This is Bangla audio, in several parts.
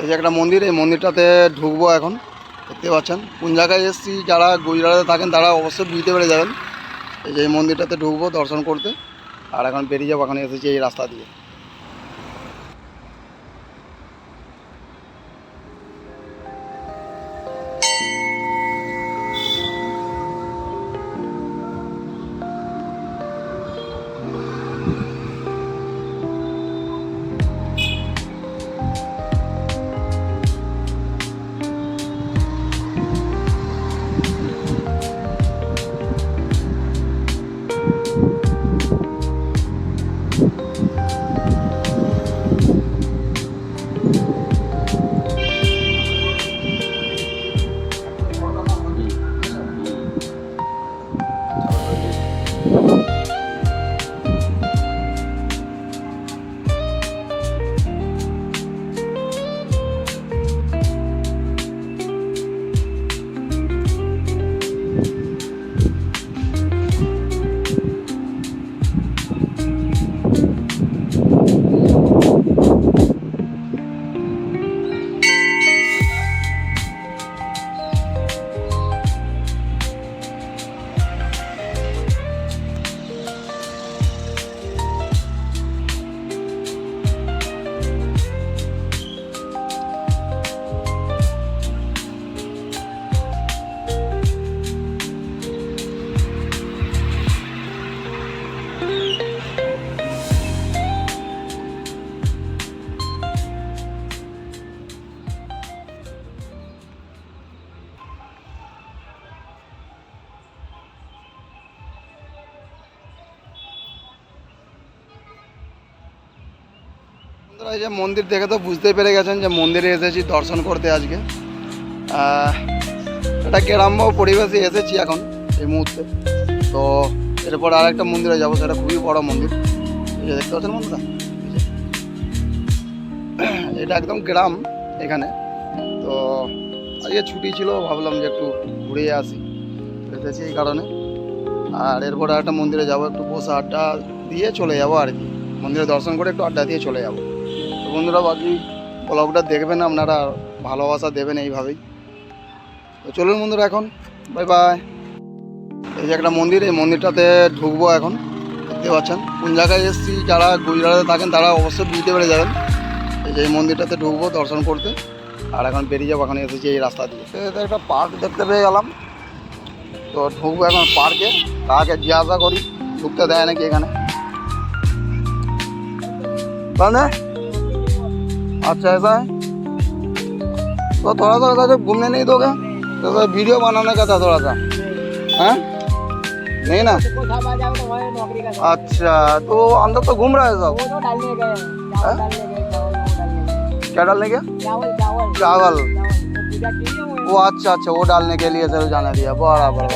এই যে একটা মন্দির, এই মন্দিরটাতে ঢুকবো এখন, দেখতে পাচ্ছেন। কোন জায়গায় এসেছি, যারা গুজরাটে থাকেন, তারা অবশ্যই বুঝতে পেরে যাবেন। এই যে এই মন্দিরটাতে ঢুকবো দর্শন করতে, আর এখন বেরিয়ে যাব এখন এসেছি এই রাস্তা দিয়ে। বন্ধুরা, এই যে মন্দির দেখে তো বুঝতে পেরে গেছেন যে মন্দিরে এসেছি দর্শন করতে আজকে। এটা গ্রাম্য পরিবেশে এসেছি এখন এই মুহূর্তে। তো এরপর আর একটা মন্দিরে যাব সেটা খুবই বড় মন্দির। দেখতে পাচ্ছেন বন্ধুরা? এটা একদম গ্রাম এখানে। তো আজকে ছুটি ছিল ভাবলাম যে একটু ঘুরে আসি। এসেছি এই কারণে। আর এরপর একটা মন্দিরে যাব একটু বসে আড্ডা দিয়ে চলে যাব আর কি। মন্দিরে দর্শন করে একটু আড্ডা দিয়ে চলে যাব। বন্ধুরা বাকি ব্লগটা দেখবেন, আপনারা ভালোবাসা দেবেন এইভাবেই। তো চলুন বন্ধুরা এখন বাই বাই এই যে একটা মন্দির, এই মন্দিরটাতে ঢুকবো এখন, দেখতে পাচ্ছেন। কোন জায়গায় এসেছি, যারা গুজরাটে থাকেন, তারা অবশ্যই বুঝতে পেরে যাবেন। এই যে এই মন্দিরটাতে ঢুকবো দর্শন করতে, আর এখন বেরিয়ে যাব, এখন এসেছি এই রাস্তা দিয়ে। একটা পার্ক দেখতে পেয়ে গেলাম। তো ঢুকবো এখন পার্কে তাকে জিজ্ঞাসা করি, ঢুকতে দেয় নাকি এখানে? বান্ধে अच्छा ऐसा है? तो थोड़ा सा ऐसा जब घूमने नहीं दोगे? तो वीडियो बनाने का था थोड़ा सा। हैं? नहीं ना? अच्छा तो अंदर तो घूम रहा है सब। क्या डालने के चावल। वो अच्छा अच्छा वो डालने के लिए सर जाने दिया। बराबर।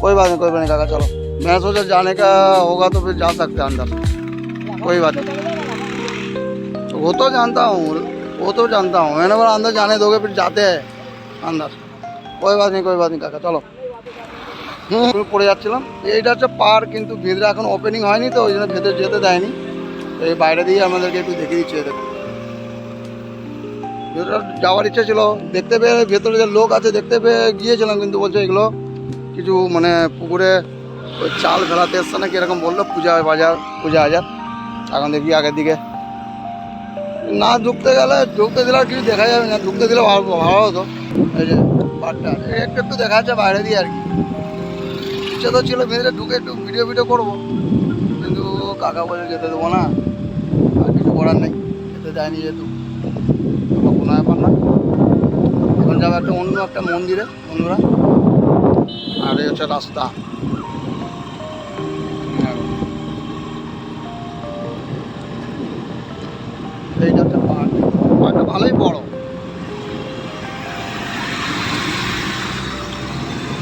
कोई बात नहीं, कोई बात नहीं, काका, चलो। मैं सोचा जाने का होगा तो फिर जा सकते हैं अंदर। कोई बात नहीं। वो तो जानता हूँ वो तो जानता हूँ मैंने बोला अंदर जाने दोगे फिर जाते हैं अंदर कोई बात नहीं कोई बात नहीं কাকা চলো হুম পড়ে যাচ্ছিলাম এইটা হচ্ছে পার্ক কিন্তু ভেতরে এখন ওপেনিং হয়নি তো ওই জন্য ভেতরে যেতে দেয়নি তো এই বাইরে দিয়ে আমাদেরকে একটু দেখিয়ে দিচ্ছে এদের ভেতরে যাওয়ার ইচ্ছা ছিল দেখতে পেয়ে ভেতরে যে লোক আছে দেখতে পেয়ে গিয়েছিলাম কিন্তু বলছে এগুলো কিছু মানে পুকুরে ওই চাল ফেলাতে এসছে নাকি এরকম বললো পূজা বাজার পূজা হাজার এখন দেখি আগের দিকে না ঢুকতে গেলে, ঢুকতে দিলে কিছু দেখা যাবে না। ঢুকতে দিলে ভালো ভালো হতো। এই যে পার্কটা একটু একটু দেখা যাচ্ছে বাইরে দিয়ে আর কি। ইচ্ছে তো ছিল ভেতরে ঢুকে একটু ভিডিও ভিডিও করব। কিন্তু কাকা বলে যেতে দেবো না। আর কিছু করার নেই। যেতে দেয়নি যেহেতু। কোনো ব্যাপার না। এখন যাব একটা অন্য একটা মন্দিরে, বন্ধুরা। আর এই হচ্ছে রাস্তা। পার্কটা ভালোই বড়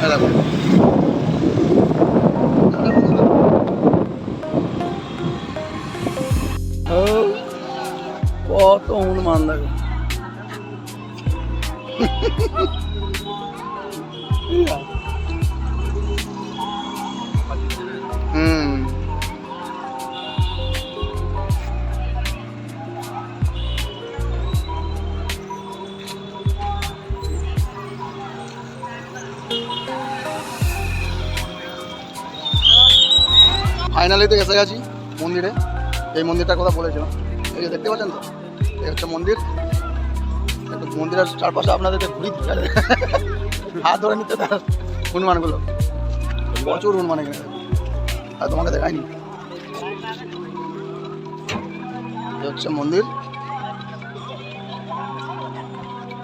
এই দেখো ফাইনালি তো এসে গেছি মন্দিরে। এই মন্দিরটার কথা বলেছিলাম। এই যে দেখতে পাচ্ছেন তো? এই হচ্ছে মন্দির। মন্দিরের চারপাশে আপনাদেরকে ঘুরি হাত ধরে নিতে তার হনুমানগুলো। প্রচুর হনুমান এখানে। আর তোমাকে দেখায়নি এই হচ্ছে মন্দির।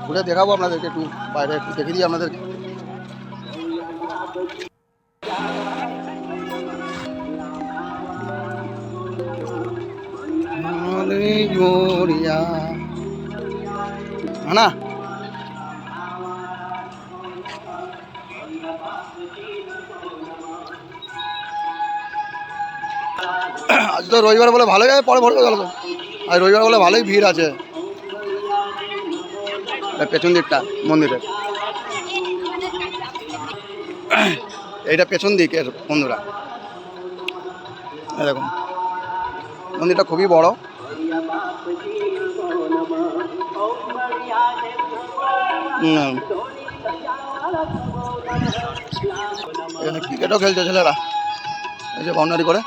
ঘুরে দেখাবো আপনাদেরকে একটু, বাইরে একটু দেখে দিই আপনাদেরকে। আজ তো রবিবার বলে ভালোই আছে, পরে ভরবে গেল আজ রবিবার বলে ভালোই ভিড় আছে। পেছন দিকটা, মন্দিরের। এইটা পেছন দিকের বন্ধুরা। দেখুন। মন্দিরটা খুবই বড়। এখানে ক্রিকেটও খেলছে ছেলেরা। এই যে বাউন্ডারি করে।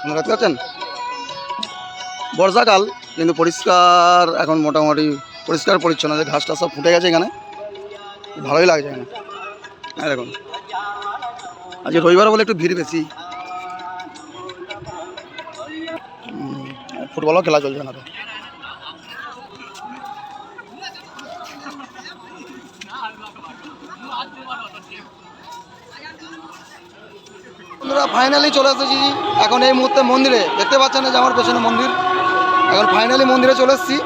আপনারা দেখতে পাচ্ছেন? বর্ষাকাল, কিন্তু পরিষ্কার এখন মোটামুটি পরিষ্কার পরিচ্ছন্ন। যে ঘাসটা সব ফুটে গেছে এখানে। ভালোই লাগছে এখানে। হ্যাঁ দেখুন। আজকে রবিবার বলে একটু ভিড় বেশি। ফুটবলও খেলা চলছে না তো। বন্ধুরা ফাইনালি চলে এসেছি এখন এই মুহূর্তে মন্দিরে। দেখতে পাচ্ছেন না যে আমার পেছনে মন্দির। এখন ফাইনালি মন্দিরে চলে এসেছি।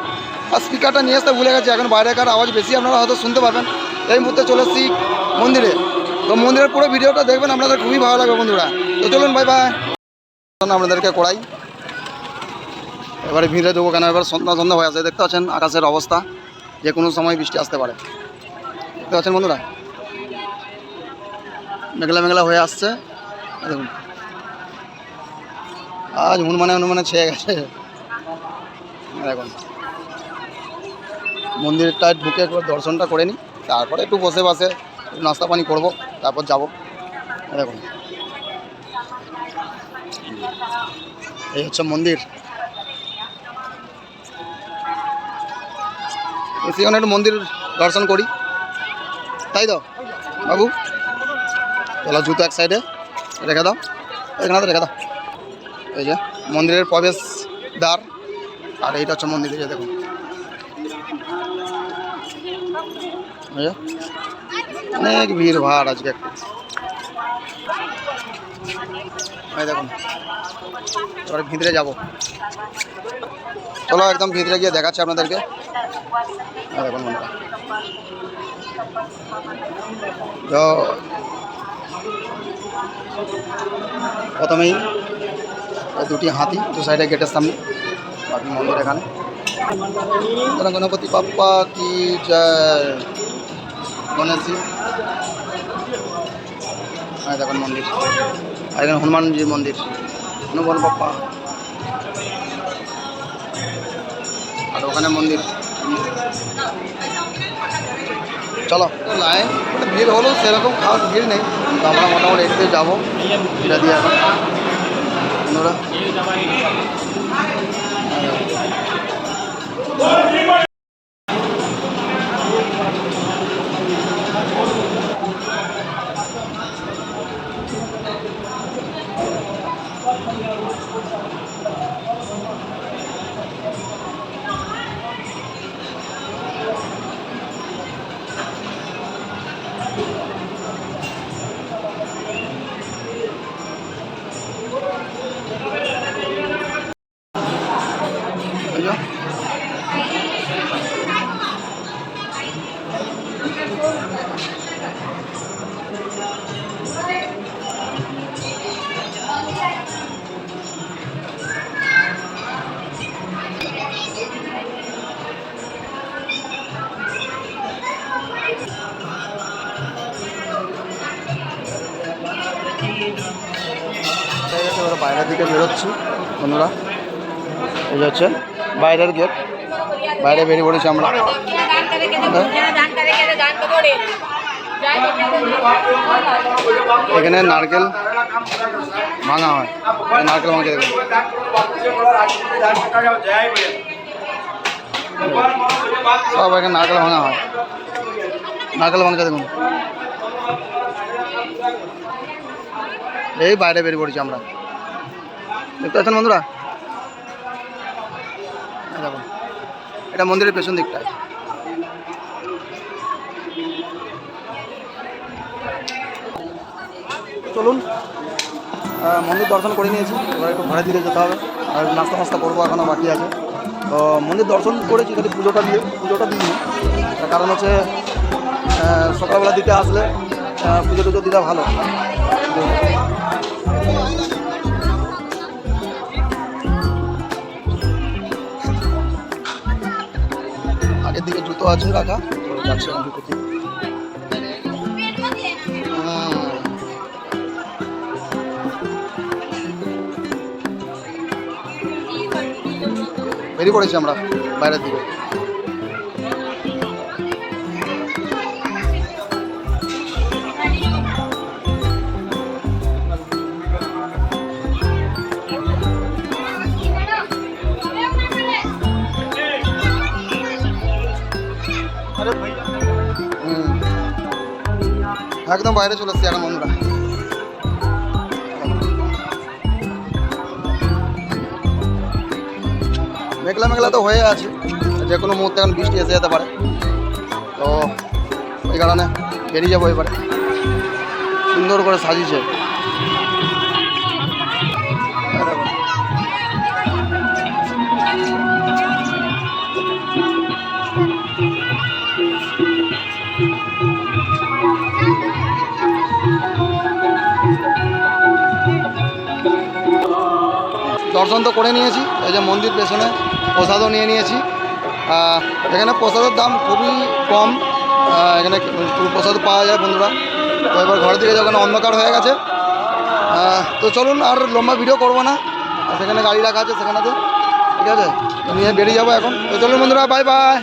আর স্পিকারটা নিয়ে আসতে ভুলে গেছি। এখন বাইরেকার আওয়াজ বেশি আপনারা হয়তো শুনতে পাবেন এই মুহূর্তে চলে এসেছি মন্দিরে। তো মন্দিরের পুরো ভিডিওটা দেখবেন, আপনাদের খুবই ভালো লাগবে বন্ধুরা। তো চলুন বাই বাই আপনাদেরকে করাই। এবারে ভিড়ে দেবো কেন? এবার সন্ধ্যা সন্ধ্যা হয়ে আছে দেখতে পাচ্ছেন আকাশের অবস্থা। যে কোনো সময় বৃষ্টি আসতে পারে। দেখতে পাচ্ছেন বন্ধুরা? মেঘলা মেঘলা হয়ে আসছে। দেখুন। আজ হনুমানে হনুমানে ছেয়ে গেছে। দেখুন। মন্দিরটা ঢুকে একবার দর্শনটা করে নিই। তারপরে একটু বসে বসে নাস্তা পানি করব, তারপর যাব। দেখুন এই হচ্ছে মন্দির। এসে একটু মন্দির দর্শন করি। তাই তো? বাবু চলো জুতো এক সাইডে, রেখে দাও। এখানে রেখে দাও। এই যে মন্দিরের প্রবেশ দ্বার আর এইটা হচ্ছে মন্দির দেখুন এই যে, অনেক ভিড় ভাড় আজকে দেখুন, এবার ভিতরে যাব। চলো একদম ভিতরে গিয়ে দেখাচ্ছি আপনাদেরকে। দেখুন তো, প্রথমেই দুটি হাতি, দু সাইডে গেটের সামনে মন্দির এখানে। গণপতি বাপ্পা কি জয় গণেশজি হ্যাঁ দেখুন মন্দির। আর এখানে হনুমানজির মন্দির। হনুমান বাপ্পা। আর ওখানে মন্দির। চলো। লাইন ভিড় হলেও সেরকম খাওয়ার ভিড় নেই। তো আমরা মোটামুটি এদিকে যাব। এটা দিয়ে এখন। বন্ধুরা। বাইরের দিকে বেরোচ্ছি বন্ধুরা। এই হচ্ছে বাইরের গেট। বাইরে বেরিয়ে পড়েছি আমরা। এখানে নারকেল ভাঙা হয়। নারকেল ভাঙছে সব এখানে নারকেল ভাঙা হয়। নারকেল ভাঙছে দেখুন। এই বাইরে বেরিয়ে পড়েছি আমরা। দেখতে পাচ্ছেন বন্ধুরা? এটা মন্দিরের পেছন দিকটায় চলুন মন্দির দর্শন করে নিয়েছি, এবার একটু ঘরে দিকে যেতে হবে, আর নাস্তা ফাস্তা করব এখনও বাকি আছে। তো মন্দির দর্শন করেছি খালি পুজোটা দিয়ে, পুজোটা তার কারণ হচ্ছে সকালবেলা দিতে আসলে পুজো টুজো দিতে ভালো। দিকে জুতো আছে রাখা যাচ্ছে জুতো বেরিয়ে পড়েছি আমরা বাইরের দিকে। একদম বাইরে চলে এসছি এখন বন্ধুরা। মেঘলা মেঘলা তো হয়ে আছে। যে কোনো মুহূর্তে এখন বৃষ্টি এসে যেতে পারে। তো ওই কারণে বেরিয়ে যাব এবারে। সুন্দর করে সাজিয়েছে। দর্শন তো করে নিয়েছি, এই যে মন্দির পেছনে প্রসাদও নিয়ে নিয়েছি। এখানে প্রসাদের দাম খুবই কম এখানে প্রসাদ পাওয়া যায় বন্ধুরা। তো এবার ঘরের দিকে যখন অন্ধকার হয়ে গেছে তো চলুন আর লম্বা ভিডিও করব না। সেখানে গাড়ি রাখা আছে সেখানেতে। ঠিক আছে? নিয়ে বেরিয়ে যাব এখন। তো চলুন বন্ধুরা বাই বাই